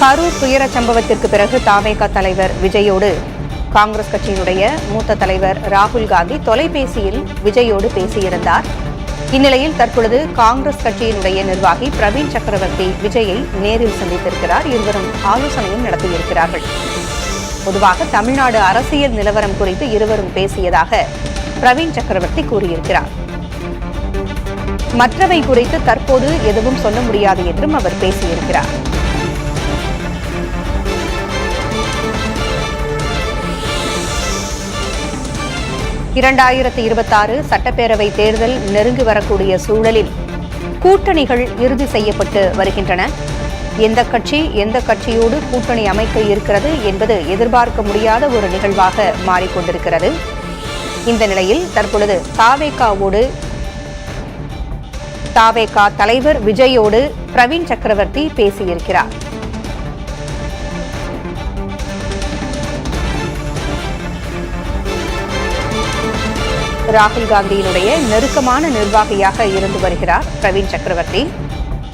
கரூர் துயர சம்பவத்திற்கு பிறகு தாவேகா தலைவர் விஜயோடு காங்கிரஸ் கட்சியினுடைய மூத்த தலைவர் ராகுல் காந்தி தொலைபேசியில் விஜயோடு பேசியிருந்தார். இந்நிலையில் தற்பொழுது காங்கிரஸ் கட்சியினுடைய நிர்வாகி பிரவீன் சக்கரவர்த்தி விஜயை நேரில் சந்தித்திருக்கிறார். இருவரும் ஆலோசனையும் நடத்தியிருக்கிறார்கள். பொதுவாக தமிழ்நாடு அரசியல் நிலவரம் குறித்து இருவரும் பேசியதாக பிரவீன் சக்கரவர்த்தி கூறியிருக்கிறார். மற்றவை குறித்து தற்போது எதுவும் சொல்ல முடியாது என்றும் அவர் பேசியிருக்கிறார். இரண்டாயிரத்தி இருபத்தாறு சட்டப்பேரவை தேர்தல் நெருங்கி வரக்கூடிய சூழலில் கூட்டணிகள் இறுதி செய்யப்பட்டு வருகின்றன. எந்த கட்சி எந்த கட்சியோடு கூட்டணி அமைக்க இருக்கிறது என்பது எதிர்பார்க்க முடியாத ஒரு நிகழ்வாக மாறிக்கொண்டிருக்கிறது. இந்த நிலையில் தற்பொழுது தாவேகாவோடு தாவேகா தலைவர் விஜயோடு பிரவீன் சக்கரவர்த்தி பேசியிருக்கிறார். ராகுல் காந்தியினுடைய நெருக்கமான நிர்வாகியாக இருந்து வருகிறார் பிரவீன் சக்கரவர்த்தி.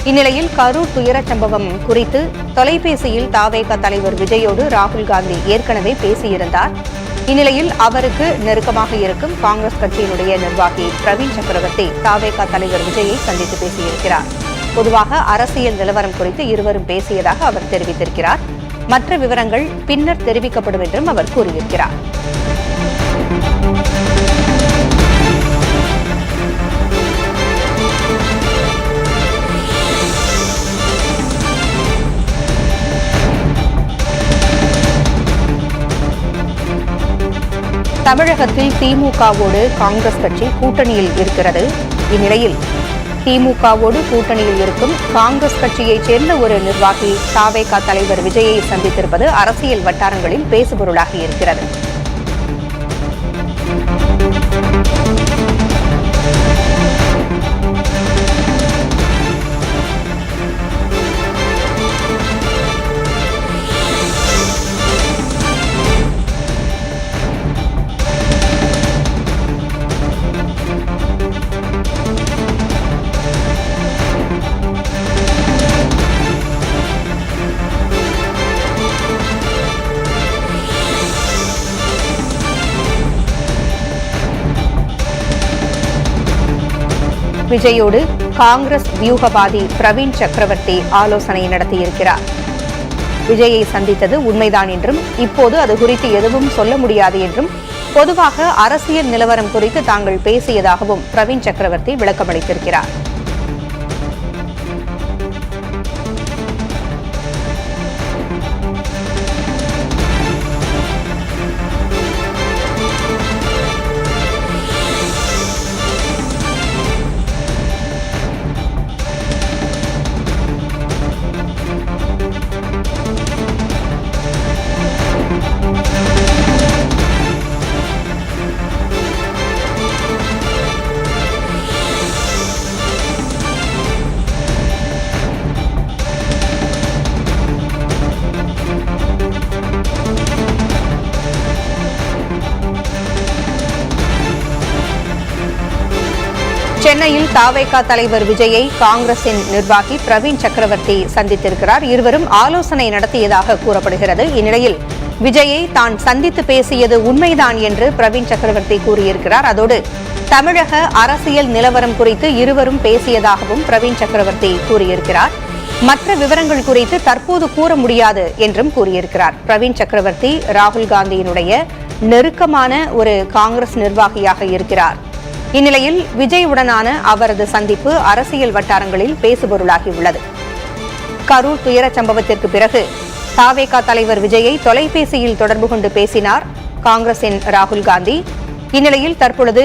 இந்நிலையில் கரூர் துயரச் சம்பவம் குறித்து தொலைபேசியில் தாவேக தலைவர் விஜயோடு ராகுல் காந்தி ஏற்கனவே பேசியிருந்தார். இந்நிலையில் அவருக்கு நெருக்கமாக இருக்கும் காங்கிரஸ் கட்சியினுடைய நிர்வாகி பிரவீன் சக்கரவர்த்தி தாவேக தலைவர் விஜயை சந்தித்து பேசியிருக்கிறார். பொதுவாக அரசியல் நிலவரம் குறித்து இருவரும் பேசியதாக அவர் தெரிவித்திருக்கிறார். மற்ற விவரங்கள் பின்னர் தெரிவிக்கப்படும் என்றும் அவர் கூறியிருக்கிறார். தமிழகத்தில் திமுகவோடு காங்கிரஸ் கட்சி கூட்டணியில் இருக்கிறது. இந்நிலையில் திமுகவோடு கூட்டணியில் இருக்கும் காங்கிரஸ் கட்சியைச் சேர்ந்த ஒரு நிர்வாகி சாவேகா தலைவர் விஜயை சந்தித்திருப்பது அரசியல் வட்டாரங்களில் பேசுபொருளாகி இருக்கிறது. விஜயோடு காங்கிரஸ் வியூகவாதி பிரவீன் சக்கரவர்த்தி ஆலோசனை நடத்தியிருக்கிறார். விஜயை சந்தித்தது உண்மைதான் என்றும் இப்போது அது குறித்து எதுவும் சொல்ல முடியாது என்றும் பொதுவாக அரசியல் நிலவரம் குறித்து தாங்கள் பேசியதாகவும் பிரவீன் சக்கரவர்த்தி விளக்கமளித்திருக்கிறார். சென்னையில் தாவேகா தலைவர் விஜயை காங்கிரசின் நிர்வாகி பிரவீன் சக்கரவர்த்தி சந்தித்திருக்கிறார். இருவரும் ஆலோசனை நடத்தியதாக கூறப்படுகிறது. இந்நிலையில் விஜயை தான் சந்தித்து பேசியது உண்மைதான் என்று பிரவீன் சக்கரவர்த்தி கூறியிருக்கிறார். அதோடு தமிழக அரசியல் நிலவரம் குறித்து இருவரும் பேசியதாகவும் பிரவீன் சக்கரவர்த்தி கூறியிருக்கிறார். மற்ற விவரங்கள் குறித்து தற்போது கூற முடியாது என்றும் கூறியிருக்கிறார். பிரவீன் சக்கரவர்த்தி ராகுல் காந்தியினுடைய நெருக்கமான ஒரு காங்கிரஸ் நிர்வாகியாக இருக்கிறார். இந்நிலையில் விஜயுடனான அவரது சந்திப்பு அரசியல் வட்டாரங்களில் பேசுபொருளாகியுள்ளது. கரூர் துயரச் சம்பவத்திற்கு பிறகு தாவேகா தலைவர் விஜயை தொலைபேசியில் தொடர்பு கொண்டு பேசினார் காங்கிரசின் ராகுல் காந்தி. இந்நிலையில் தற்பொழுது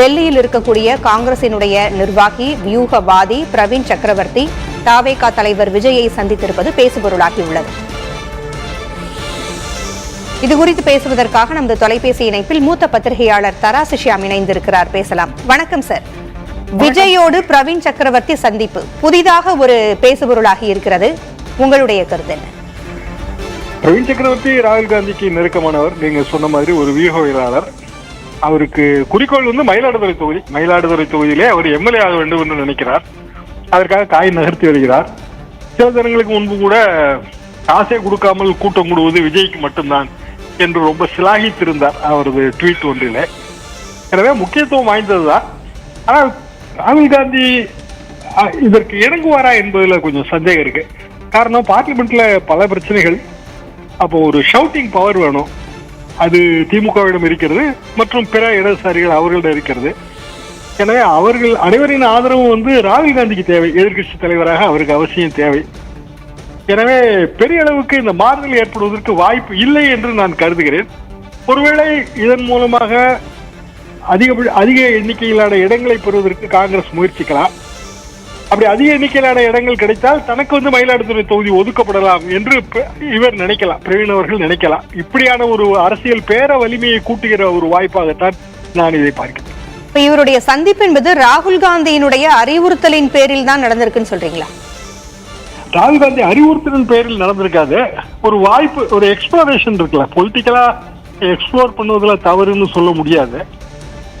டெல்லியில் இருக்கக்கூடிய காங்கிரசினுடைய நிர்வாகி வியூகவாதி பிரவீன் சக்கரவர்த்தி தாவேகா தலைவர் விஜயை சந்தித்திருப்பது பேசுபொருளாகியுள்ளது. இது குறித்து பேசுவதற்காக நமது தொலைபேசி இணைப்பில் மூத்த பத்திரிகையாளர் தராசு ஷியாம் இணைந்திருக்கிறார். பேசலாம். வணக்கம் சார். விஜயோடு பிரவீன் சக்கரவர்த்தி சந்திப்பு. புதிதாக ஒரு பேசுபொருளாகி இருக்கிறது. உங்களுடைய கருத்து என்ன? பிரவீன் சக்கரவர்த்தி ராகுல் காந்திக்கு நெருக்கமானவர். நீங்க சொன்ன மாதிரி ஒரு வியூகவியலாளர் அவருக்கு குறிக்கோள் வந்து மயிலாடுதுறை தொகுதி. மயிலாடுதுறை தொகுதியிலே அவர் எம்எல்ஏ ஆக வேண்டும் என்று நினைக்கிறார். அதற்காக காய் நகர்த்தி வருகிறார். சில தினங்களுக்கு முன்பு கூட காசே கொடுக்காமல் கூட்டம் கூடுவது விஜய்க்கு மட்டும்தான். என்று ரொம்ப சிலாகித்திருந்தார் அவரது ட்வீட் ஒன்றில். எனவே முக்கியத்துவம் வாய்ந்ததுதான். ஆனால் ராகுல் காந்தி இதற்கு இணங்குவாரா என்பதில் கொஞ்சம் சந்தேகம் இருக்கு. காரணம் பார்லிமெண்ட்ல பல பிரச்சனைகள். அப்போ ஒரு ஷவுட்டிங் பவர் வேணும். அது திமுகவிடம் இருக்கிறது மற்றும் பிற இடதுசாரிகள் அவர்களிடம் இருக்கிறது. எனவே அவர்கள் அனைவரின் ஆதரவு வந்து ராகுல் காந்திக்கு தேவை. எதிர்க்கட்சி தலைவராக அவருக்கு அவசியம் தேவை. எனவே பெரிய அளவுக்கு இந்த மாறுதல் ஏற்படுவதற்கு வாய்ப்பு இல்லை என்று நான் கருதுகிறேன். ஒருவேளை இதன் மூலமாக அதிக அதிக எண்ணிக்கையிலான இடங்களை பெறுவதற்கு காங்கிரஸ் முயற்சிக்கலாம். அப்படி அதிக எண்ணிக்கையிலான இடங்கள் கிடைத்தால் தனக்கு வந்து மயிலாடுதுறை தொகுதி ஒதுக்கப்படலாம் என்று இவர் நினைக்கலாம் பிரவீன் அவர்கள் நினைக்கலாம். இப்படியான ஒரு அரசியல் பேர வலிமையை கூட்டுகிற ஒரு வாய்ப்பாகத்தான் நான் இதை பார்க்கிறேன். இப்ப இவருடைய சந்திப்பு என்பது ராகுல் காந்தியினுடைய அறிவுறுத்தலின் பேரில் தான் நடந்திருக்குன்னு சொல்றீங்களா? ராகுல் காந்தி அறிவுறுத்தலின் பேரில் நடந்திருக்காது. ஒரு வாய்ப்பு ஒரு எக்ஸ்ப்ளோரேஷன் இருக்குல்ல. பொலிட்டிக்கலா எக்ஸ்ப்ளோர் பண்ணுவதுல தவறுன்னு சொல்ல முடியாது.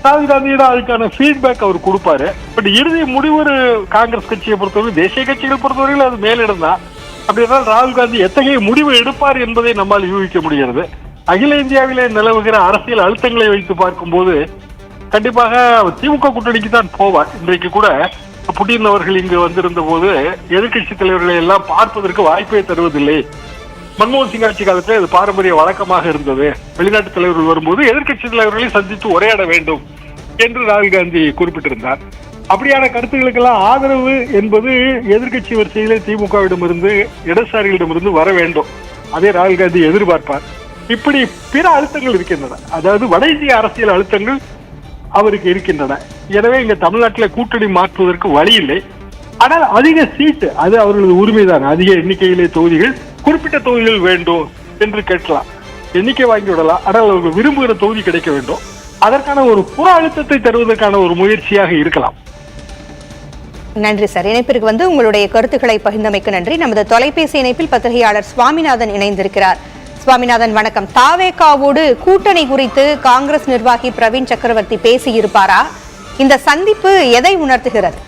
ராகுல் காந்தியிடம் அதுக்கான ஃபீட்பேக் அவர் கொடுப்பாரு. பட் இறுதி முடிவு காங்கிரஸ் கட்சியை பொறுத்தவரை தேசிய கட்சிகள் பொறுத்தவரையில் அது மேலிடம் தான். அப்படி என்றால் ராகுல் காந்தி எத்தகைய முடிவு எடுப்பார் என்பதை நம்மால் யூகிக்க முடிகிறது. அகில இந்தியாவிலே நிலவுகிற அரசியல் அழுத்தங்களை வைத்து பார்க்கும்போது கண்டிப்பாக அவர் திமுக கூட்டணிக்கு தான் போவார். இன்றைக்கு கூட புட்டின் அவர்கள் இங்கு வந்திருந்த போது எதிர்கட்சி தலைவர்களை எல்லாம் பார்ப்பதற்கு வாய்ப்பே தருவதில்லை. மன்மோகன் சிங் ஆட்சி காலத்தில் இது பாரம்பரிய வழக்கமாக இருந்தது. வெளிநாட்டு தலைவர்கள் வரும்போது எதிர்கட்சி தலைவர்களை சந்தித்து உரையாட வேண்டும் என்று ராகுல் காந்தி குறிப்பிட்டிருந்தார். அப்படியான கருத்துக்களுக்கெல்லாம் ஆதரவு என்பது எதிர்க்கட்சி வரிசையிலே திமுகவிடமிருந்து இடதுசாரிகளிடமிருந்து வர வேண்டும். அதே ராகுல் காந்தி எதிர்பார்ப்பார். இப்படி பிற அழுத்தங்கள் இருக்கின்றன. அதாவது வட இந்திய அரசியல் அழுத்தங்கள் அவருக்கு இருக்கின்றன. எனவே இங்க தமிழ்நாட்டில் கூட்டணி மாற்றுவதற்கு வழி இல்லை. ஆனால் அதிக சீட்டு அது அவர்களது உரிமைதான். அதிக எண்ணிக்கையிலே தொகுதிகள் குறிப்பிட்ட தொகுதிகள் வேண்டும் என்று கேட்கலாம். எண்ணிக்கை வாங்கி விடலாம். ஆனால் அவர்கள் விரும்புகிற தொகுதி கிடைக்க வேண்டும். அதற்கான ஒரு புற அழுத்தத்தை தருவதற்கான ஒரு முயற்சியாக இருக்கலாம். நன்றி சார். இணைப்பிற்கு வந்து உங்களுடைய கருத்துக்களை பகிர்ந்தமைக்கு நன்றி. நமது தொலைபேசி இணைப்பில் பத்திரிகையாளர் சுவாமிநாதன் இணைந்திருக்கிறார். சுவாமிநாதன் வணக்கம். தாவேகாவோடு கூட்டணி குறித்து காங்கிரஸ் நிர்வாகி பிரவீன் சக்கரவர்த்தி பேசியிருப்பாரா? இந்த சந்திப்பு எதை உணர்த்துகிறது?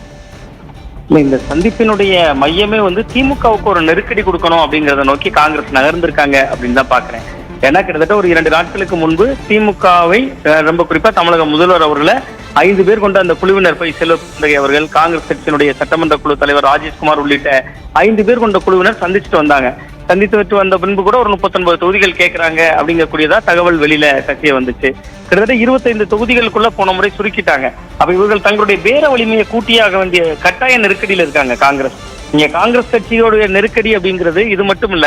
இந்த சந்திப்பினுடைய மையமே வந்து திமுகவுக்கு ஒரு நெருக்கடி கொடுக்கணும் அப்படிங்கறத நோக்கி காங்கிரஸ் நகர்ந்திருக்காங்க அப்படின்னு தான் பாக்குறேன். ஏன்னா கிட்டத்தட்ட ஒரு இரண்டு நாட்களுக்கு முன்பு திமுகவை அஹ், ரொம்ப குறிப்பா தமிழக முதல்வர் அவர்களை ஐந்து பேர் கொண்ட அந்த குழுவினர் போய் செல்வந்தகை அவர்கள் காங்கிரஸ் கட்சியினுடைய சட்டமன்ற குழு தலைவர் ராஜேஷ்குமார் உள்ளிட்ட ஐந்து பேர் கொண்ட குழுவினர் சந்திச்சுட்டு வந்தாங்க. சந்தித்து விட்டு வந்த பின்பு கூட ஒரு முப்பத்தொன்பது தொகுதிகள் கேட்கறாங்க அப்படிங்கக்கூடியதா தகவல் வெளியில கட்சியை வந்துச்சு. கிட்டத்தட்ட இருபத்தைந்து தொகுதிகளுக்குள்ள போன முறை சுருக்கிட்டாங்க. அப்ப இவர்கள் தங்களுடைய பேர வலிமையை கூட்டியாக வேண்டிய கட்டாய நெருக்கடியில இருக்காங்க காங்கிரஸ். இங்க காங்கிரஸ் கட்சியோடைய நெருக்கடி அப்படிங்கிறது இது மட்டும் இல்ல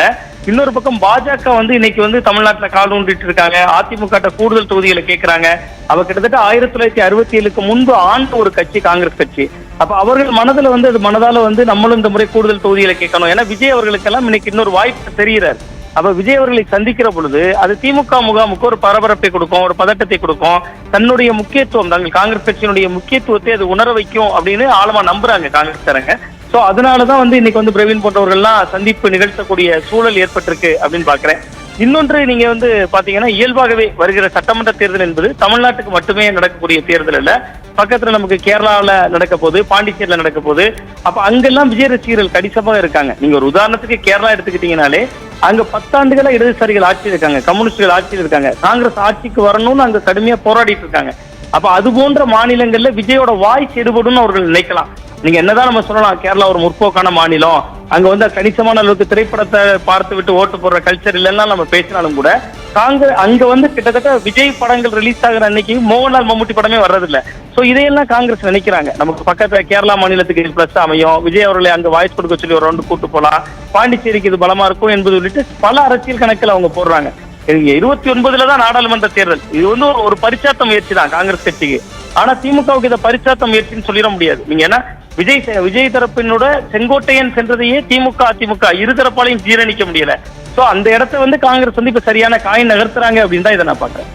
இன்னொரு பக்கம் பாஜக வந்து இன்னைக்கு வந்து தமிழ்நாட்டுல கால் ஊன்றிட்டு இருக்காங்க. அதிமுக கூடுதல் தொகுதிகளை கேட்கறாங்க அவ கிட்டத்தட்ட ஆயிரத்தி தொள்ளாயிரத்தி அறுபத்தி ஏழுக்கு முன்பு ஆண்ட ஒரு கட்சி காங்கிரஸ் கட்சி. அப்ப அவர்கள் மனதுல வந்து அது மனதால வந்து நம்மளும் இந்த முறை கூடுதல் தொகுதிகளை கேட்கணும். ஏன்னா விஜய் அவர்களுக்கெல்லாம் இன்னைக்கு இன்னொரு வாய்ப்பு தெரிகிறார். அப்ப விஜய் அவர்களை சந்திக்கிற பொழுது அது திமுக முகாமுக்கு ஒரு பரபரப்பை கொடுக்கும் ஒரு பதட்டத்தை கொடுக்கும். தன்னுடைய முக்கியத்துவம் தாங்கள் காங்கிரஸ் கட்சியினுடைய முக்கியத்துவத்தை அது உணர வைக்கும் அப்படின்னு ஆழமா நம்புறாங்க காங்கிரஸ்காரங்க. சோ அதனாலதான் வந்து இன்னைக்கு வந்து பிரவீன் போன்றவர்கள்லாம் சந்திப்பு நிகழ்த்தக்கூடிய சூழல் ஏற்பட்டிருக்கு அப்படின்னு பாக்குறேன். இன்னொன்று நீங்க வந்து பாத்தீங்கன்னா இயல்பாகவே வருகிற சட்டமன்ற தேர்தல் என்பது தமிழ்நாட்டுக்கு மட்டுமே நடக்கக்கூடிய தேர்தல் இல்ல பக்கத்துல நமக்கு கேரளாவில் நடக்க போது பாண்டிச்சேரியில நடக்க போது அப்ப அங்கெல்லாம் விஜய் ரசிகர்கள் கடிசமாக இருக்காங்க. நீங்க ஒரு உதாரணத்துக்கு கேரளா எடுத்துக்கிட்டீங்கனாலே அங்க பத்தாண்டுகளா இடதுசாரிகள் ஆட்சியில் இருக்காங்க கம்யூனிஸ்டுகள் ஆட்சியில் இருக்காங்க. காங்கிரஸ் ஆட்சிக்கு வரணும்னு அங்க கடுமையா போராடிட்டு இருக்காங்க. அப்ப அது போன்ற மாநிலங்கள்ல விஜயோட வாய் கெடுபடும் அவர்கள் நினைக்கலாம். நீங்க என்னதான் நம்ம சொல்லலாம் கேரளா ஒரு முற்போக்கான மாநிலம். அங்க வந்து கணிசமான அளவுக்கு திரைப்படத்தை பார்த்து விட்டு ஓட்டு போடுற கல்ச்சர் இல்லைன்னா நம்ம பேசினாலும் கூட காங்கிரஸ் அங்க வந்து கிட்டத்தட்ட விஜய் படங்கள் ரிலீஸ் ஆகிற அன்னைக்கு மோகன்லால் மம்முட்டி படமே வர்றதில்ல. சோ இதையெல்லாம் காங்கிரஸ் நினைக்கிறாங்க. நமக்கு பக்கத்துல கேரளா மாநிலத்துக்கு இது பிளஸ் அமையும். விஜய் அவர்களை அங்க வாய்ஸ் கொடுக்க சொல்லி ஒரு ரவுண்டு கூட்டு போலாம். பாண்டிச்சேரிக்கு இது பலமா இருக்கும் என்பது உள்ளிட்டு பல அரசியல் கணக்கில் அவங்க போடுறாங்க. இருபத்தி ஒன்பதுல தான் நாடாளுமன்ற தேர்தல். இது வந்து ஒரு பரிச்சாத்த முயற்சி தான் காங்கிரஸ் கட்சிக்கு. ஆனா திமுகவுக்கு இதை பரிச்சாத்த முயற்சின்னு சொல்லிட முடியாது. நீங்க ஏன்னா விஜய் விஜய் தரப்பினோட செங்கோட்டையன் சென்றதையே திமுக அதிமுக இரு தரப்பாலையும் ஜீரணிக்க முடியல. சோ அந்த இடத்த வந்து காங்கிரஸ் வந்து இப்ப சரியான காய் நகர்த்துறாங்க அப்படின்னு தான் இதை நான் பாக்குறேன்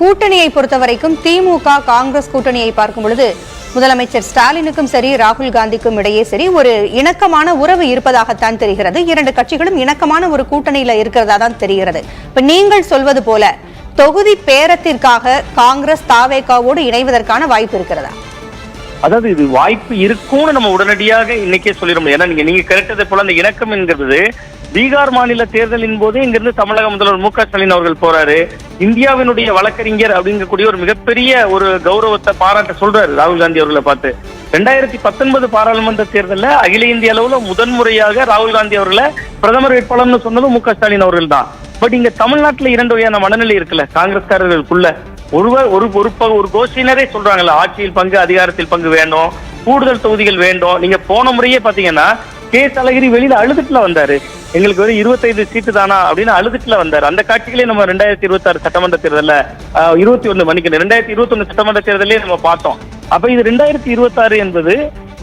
கூட்டணியை பொறுத்த வரைக்கும் திமுக காங்கிரஸ் கூட்டணியை பார்க்கும் பொழுது முதலமைச்சர் ஸ்டாலினுக்கும் சரி ராகுல் காந்திக்கும் இடையே சரி ஒரு இணக்கமான உறவு இருப்பதாகத்தான் தெரிகிறது. இரண்டு கட்சிகளும் இணக்கமான ஒரு கூட்டணியில இருக்கிறதா தான் தெரிகிறது. இப்ப நீங்கள் சொல்வது போல தொகுதி பேரத்திற்காக காங்கிரஸ் தாவேகாவோடு இணைவதற்கான வாய்ப்பு இருக்கிறதா? அதாவது இது வாய்ப்பு இருக்கும்னு நம்ம உடனடியாக இன்னைக்கே சொல்லிட முடியும். ஏன்னா நீங்க நீங்க கரெக்டதை போல அந்த இணக்கம் என்கிறது பீகார் மாநில தேர்தலின் போதே இங்கிருந்து தமிழக முதல்வர் மு க ஸ்டாலின் அவர்கள் போறாரு. இந்தியாவினுடைய வழக்கறிஞர் அப்படிங்கக்கூடிய ஒரு மிகப்பெரிய ஒரு கௌரவத்தை பாராட்ட சொல்றாரு ராகுல் காந்தி அவர்களை பார்த்து. ரெண்டாயிரத்தி பத்தொன்பது பாராளுமன்ற தேர்தலில் அகில இந்திய அளவுல முதன்முறையாக ராகுல் காந்தி அவர்களை பிரதமர் வேட்பாளர்னு சொன்னதும் மு க ஸ்டாலின் அவர்கள் தான் பட் இங்க தமிழ்நாட்டுல இரண்டு வகையான மனநிலை இருக்குல்ல காங்கிரஸ்காரர்களுக்குள்ள. ஒருவர் ஒரு ஒரு ஒரு கோஷ்டியினரே சொல்றாங்கல்ல ஆட்சியில் பங்கு அதிகாரத்தில் பங்கு வேணும் கூடுதல் தொகுதிகள் வேண்டும் நீங்க போன முறையே பாத்தீங்கன்னா கே. தலகிரி வெளியில அழுதுட்டுல வந்தாரு. எங்களுக்கு வெறும் இருபத்தைந்து சீட்டு தானா அப்படின்னு அழுதுட்டுல வந்தாரு. அந்த காட்சிகளே நம்ம ரெண்டாயிரத்தி இருபத்தி ஆறு சட்டமன்ற தேர்தல இருபத்தி ஒண்ணு மணிக்கு ரெண்டாயிரத்தி இருபத்தி ஒண்ணு சட்டமன்ற தேர்தலே நம்ம பார்த்தோம். அப்ப இது ரெண்டாயிரத்தி இருபத்தி ஆறு என்பது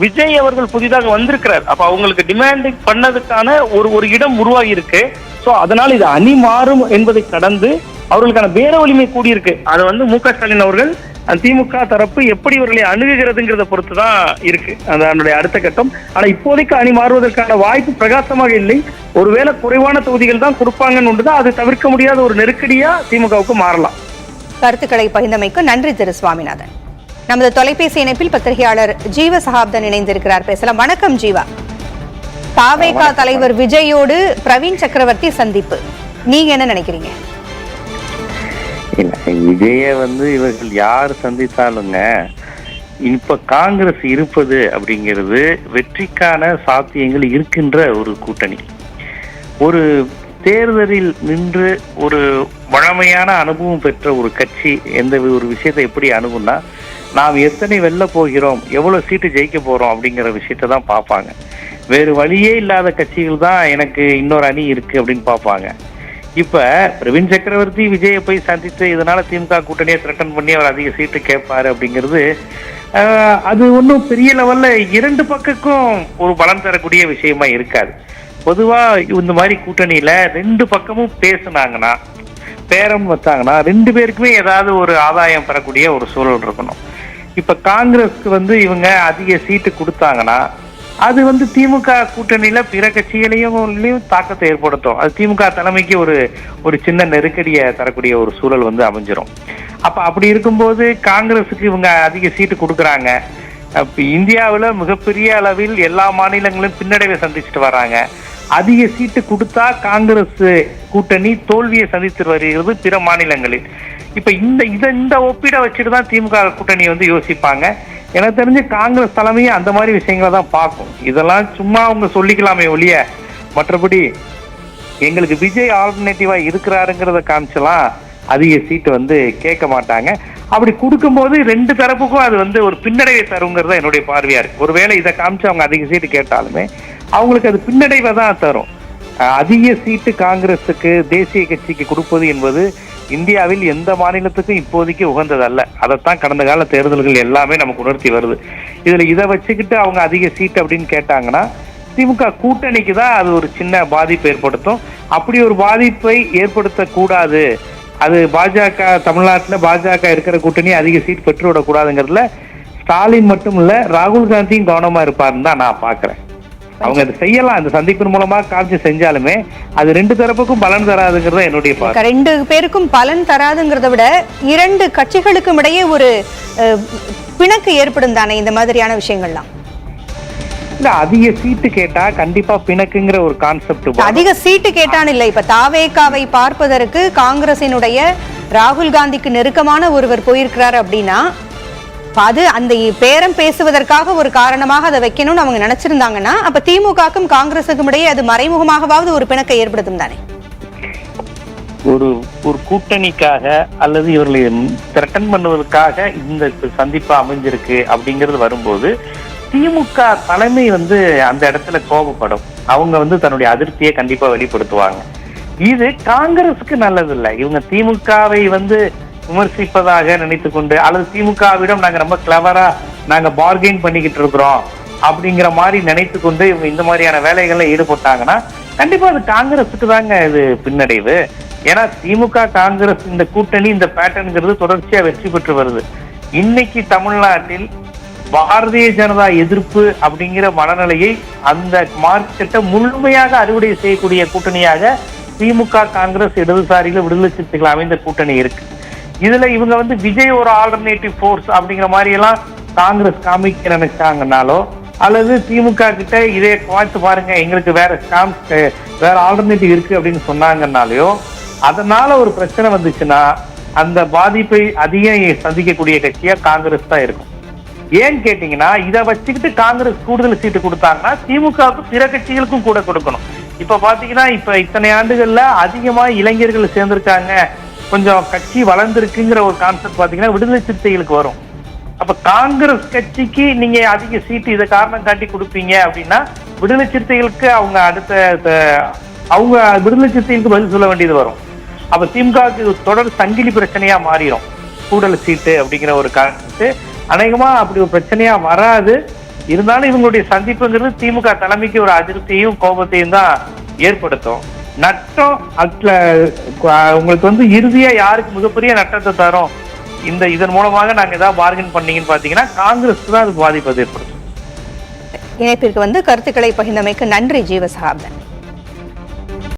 விஜய் அவர்கள் புதிதாக வந்திருக்கிறார். அப்ப அவங்களுக்கு டிமாண்ட் பண்ணதுக்கான ஒரு ஒரு இடம் உருவாகி இருக்கு. சோ அதனால இது அணி மாறும் என்பதை கடந்து அவர்களுக்கான பேர வலிமை கூடியிருக்கு. அது வந்து மு க. ஸ்டாலின் அவர்கள் அந்த திமுக தரப்பு எப்படி இவர்களை அணுகுகிறதுங்கிறத பொறுத்து தான் இருக்கு அதனுடைய அடுத்த கட்டம். ஆனா இப்போதைக்கு அணி மாறுவதற்கான வாய்ப்பு பிரகாசமாக இல்லை. ஒருவேளை குறைவான தொகுதிகள் தான் கொடுப்பாங்கன்னு ஒன்றுதான் அது தவிர்க்க முடியாத ஒரு நெருக்கடியா திமுகவுக்கு மாறலாம். கருத்துக்களை பகிர்ந்தமைக்கு நன்றி திரு சுவாமிநாதன். நமது தொலைபேசி இணைப்பில் பத்திரிகையாளர் ஜீவ சகாப்தன் இணைந்திருக்கிறார். பேசலாம். வணக்கம் ஜீவா. தாவேகா தலைவர் விஜயோடு பிரவீன் சக்கரவர்த்தி சந்திப்பு. நீங்க என்ன நினைக்கிறீங்க? இல்ல வந்து இவர்கள் யார் சந்தித்தாலுங்க இப்ப காங்கிரஸ் இருப்பது அப்படிங்கிறது வெற்றிக்கான சாத்தியங்கள் இருக்கின்ற ஒரு கூட்டணி. ஒரு தேர்தலில் நின்று ஒரு வழமையான அனுபவம் பெற்ற ஒரு கட்சி எந்த ஒரு விஷயத்தை எப்படி அணுகுனா நாம் எத்தனை வெல்ல போகிறோம் எவ்வளவு சீட்டு ஜெயிக்க போறோம் அப்படிங்கிற விஷயத்தை தான் பார்ப்பாங்க. வேறு வழியே இல்லாத கட்சிகள் தான் எனக்கு இன்னொரு அணி இருக்கு அப்படின்னு பார்ப்பாங்க. இப்ப பிரவீன் சக்கரவர்த்தி விஜயை போய் சந்தித்து இதனால திமுக கூட்டணியை த்ரெட்டன் பண்ணி அவர் அதிக சீட்டு கேட்பாரு அப்படிங்கிறது அது ஒன்றும் பெரிய லெவல்ல இரண்டு பக்கக்கும் ஒரு பலன் தரக்கூடிய விஷயமா இருக்காது. பொதுவா இந்த மாதிரி கூட்டணியில ரெண்டு பக்கமும் பேசுனாங்கன்னா பேரம் வச்சாங்கன்னா ரெண்டு பேருக்குமே ஏதாவது ஒரு ஆதாயம் பெறக்கூடிய ஒரு சூழல் இருக்கணும். இப்ப காங்கிரஸ்க்கு வந்து இவங்க அதிக சீட்டு கொடுத்தாங்கன்னா அது வந்து திமுக கூட்டணியில பிற கட்சிகளையும் தாக்கத்தை ஏற்படுத்தும். அது திமுக தலைமைக்கு ஒரு ஒரு சின்ன நெருக்கடியை தரக்கூடிய ஒரு சூழல் வந்து அமைஞ்சிரும். அப்ப அப்படி இருக்கும்போது காங்கிரஸுக்கு இவங்க அதிக சீட்டு கொடுக்குறாங்க. அப்ப இந்தியாவில் மிகப்பெரிய அளவில் எல்லா மாநிலங்களும் பின்னடைவை சந்திச்சுட்டு வராங்க. அதிக சீட்டு கொடுத்தா காங்கிரஸ் கூட்டணி தோல்வியை சந்தித்து வருகிறது பிற மாநிலங்களில். இப்ப இந்த இதை இந்த ஒப்பீடை வச்சுட்டு தான் திமுக கூட்டணி வந்து யோசிப்பாங்க. எனக்கு தெரிஞ்சு காங்கிரஸ் தலைமையும் அந்த மாதிரி விஷயங்களை தான் பார்க்கும். இதெல்லாம் சும்மா அவங்க சொல்லிக்கலாமே ஒழிய மற்றபடி எங்களுக்கு விஜய் ஆல்டர்னேட்டிவா இருக்கிறாருங்கிறத காமிச்சலாம் அதிக சீட்டு வந்து கேட்க மாட்டாங்க. அப்படி கொடுக்கும்போது ரெண்டு தரப்புக்கும் அது வந்து ஒரு பின்னடைவை தருங்கிறது என்னுடைய பார்வையா இருக்கு. ஒருவேளை இதை காமிச்சு அவங்க அதிக சீட்டு கேட்டாலுமே அவங்களுக்கு அது பின்னடைவை தான் தரும். அதிக சீட்டு காங்கிரஸுக்கு தேசிய கட்சிக்கு கொடுப்பது என்பது இந்தியாவில் எந்த மாநிலத்துக்கும் இப்போதைக்கு உகந்ததல்ல. அதைத்தான் கடந்த கால தேர்தல்கள் எல்லாமே நமக்கு உணர்த்தி வருது. இதில் இதை வச்சுக்கிட்டு அவங்க அதிக சீட் அப்படின்னு கேட்டாங்கன்னா திமுக கூட்டணிக்கு தான் அது ஒரு சின்ன பாதிப்பு ஏற்படுத்தும். அப்படி ஒரு பாதிப்பை ஏற்படுத்தக்கூடாது. அது பாஜக தமிழ்நாட்டில் பாஜக இருக்கிற கூட்டணி அதிக சீட் பெற்றுவிடக்கூடாதுங்கிறதுல ஸ்டாலின் மட்டும் இல்லை ராகுல் காந்தியும் கவனமாக இருப்பாருன்னு தான் நான் பார்க்குறேன். அவங்க அதை செய்யலாம். இந்த சந்திப்பின் மூலமா காமிச்சு செஞ்சாலுமே அது ரெண்டு தரப்புக்கும் பலன் தராதுங்கிறது என்னுடைய ரெண்டு பேருக்கும் பலன் தராதுங்கிறத விட இரண்டு கட்சிகளுக்கும் இடையே ஒரு பிணக்கு ஏற்படும் தானே இந்த மாதிரியான விஷயங்கள்லாம்? இல்ல அதிக சீட்டு கேட்டா கண்டிப்பா பிணக்குங்கிற ஒரு கான்செப்ட் அதிக சீட்டு கேட்டான் இல்லை. இப்ப தாவேகாவை பார்ப்பதற்கு காங்கிரசினுடைய ராகுல் காந்திக்கு நெருக்கமான ஒருவர் போயிருக்கிறார் அப்படின்னா அப்ப அது அந்த பேரம் பேசுவதற்காக ஒரு காரணமாக அதை வைக்கணும்னு அவங்க நினைச்சிருந்தாங்கன்னா அப்ப திமுகக்கும் காங்கிரசுக்கும் இடையே அது மறைமுகமாகவாவது ஒரு பிணக்கை ஏற்படுத்தும் தானே? ஒரு ஒரு கூட்டணிக்காக அல்லது இவர்களை திரட்டன் பண்ணுவதற்காக இந்த சந்திப்பு அமைஞ்சிருக்கு அப்படிங்கிறது வரும்போது திமுக தலைமை வந்து அந்த இடத்துல கோபப்படும். அவங்க வந்து தன்னுடைய அதிருப்தியை கண்டிப்பா வெளிப்படுத்துவாங்க. இது காங்கிரஸுக்கு நல்லதில்லை. இவங்க திமுகவை வந்து விமர்சிப்பதாக நினைத்து கொண்டு அல்லது திமுகவிடம் நாங்க ரொம்ப கிளவரா நாங்க பார்கெயின் பண்ணிக்கிட்டு இருக்கிறோம் அப்படிங்கிற மாதிரி நினைத்து கொண்டு இவங்க இந்த மாதிரியான வேலைகள்ல ஈடுபட்டாங்கன்னா கண்டிப்பா அது காங்கிரஸுக்கு தாங்க இது பின்னடைவு. ஏன்னா திமுக காங்கிரஸ் இந்த கூட்டணி இந்த பேட்டர்ன்ங்கிறது தொடர்ச்சியா வெற்றி பெற்று வருது. இன்னைக்கு தமிழ்நாட்டில் பாரதிய ஜனதா எதிர்ப்பு அப்படிங்கிற மனநிலையை அந்த மார்க்கெட்டை முழுமையாக அறுவடை செய்யக்கூடிய கூட்டணியாக திமுக காங்கிரஸ் இடதுசாரிகள் விடுதலை சிறுத்தைகள் அமைந்த கூட்டணி இருக்கு. இதுல இவங்க வந்து விஜய் ஒரு ஆல்டர்னேட்டிவ் ஃபோர்ஸ் அப்படிங்கிற மாதிரி எல்லாம் காங்கிரஸ் காமிக்க நினைச்சாங்கனாலோ அல்லது திமுக கிட்ட இதே பார்த்து பாருங்க எங்களுக்கு வேற ஸ்காம் வேற ஆல்டர்னேட்டிவ் இருக்கு அப்படின்னு சொன்னாங்கனாலயோ அதனால ஒரு பிரச்சனை வந்துச்சுன்னா அந்த பாதிப்பை அதிகம் சந்திக்கக்கூடிய கட்சியா காங்கிரஸ் தான் இருக்கும். ஏன்னு கேட்டீங்கன்னா இதை வச்சுக்கிட்டு காங்கிரஸ் கூடுதல் சீட்டு கொடுத்தாங்கன்னா திமுகவுக்கு பிற கட்சிகளுக்கும் கூட கொடுக்கணும். இப்ப பாத்தீங்கன்னா இப்ப இத்தனை ஆண்டுகள்ல அதிகமா இளைஞர்கள் சேர்ந்திருக்காங்க. கொஞ்சம் கட்சி வளர்ந்துருக்குங்கிற ஒரு கான்செப்ட் பார்த்தீங்கன்னா விடுதலை சிறுத்தைகளுக்கு வரும். அப்போ காங்கிரஸ் கட்சிக்கு நீங்கள் அதிக சீட்டு இதை காரணம் காட்டி கொடுப்பீங்க அப்படின்னா விடுதலை சிறுத்தைகளுக்கு அவங்க அடுத்த த- அவங்க விடுதலை சிறுத்தைகளுக்கு பதில் சொல்ல வேண்டியது வரும். அப்போ திமுகவுக்கு தொடர் சங்கிலி பிரச்சனையாக மாறிடும் கூடல் சீட்டு அப்படிங்கிற ஒரு கான்செப்ட் அநேகமாக அப்படி ஒரு பிரச்சனையாக வராது. இருந்தாலும் இவங்களுடைய சந்திப்புங்கிறது திமுக தலைமைக்கு ஒரு அதிருப்தியையும் கோபத்தையும் தான் ஏற்படுத்தும். நட்டம் அதுல உங்களுக்கு வந்து இறுதியா யாருக்கு மிகப்பெரிய நட்டத்தை தரும்? இந்த இதன் மூலமாக நாங்க ஏதாவது பார்கன் பண்ணீங்கன்னு பாத்தீங்கன்னா காங்கிரஸ் தான் அது பாதிப்பது ஏற்படுத்தும். இணைப்பிற்கு வந்து கருத்துக்களை பகிர்ந்தமைக்கு நன்றி ஜீவசாபன்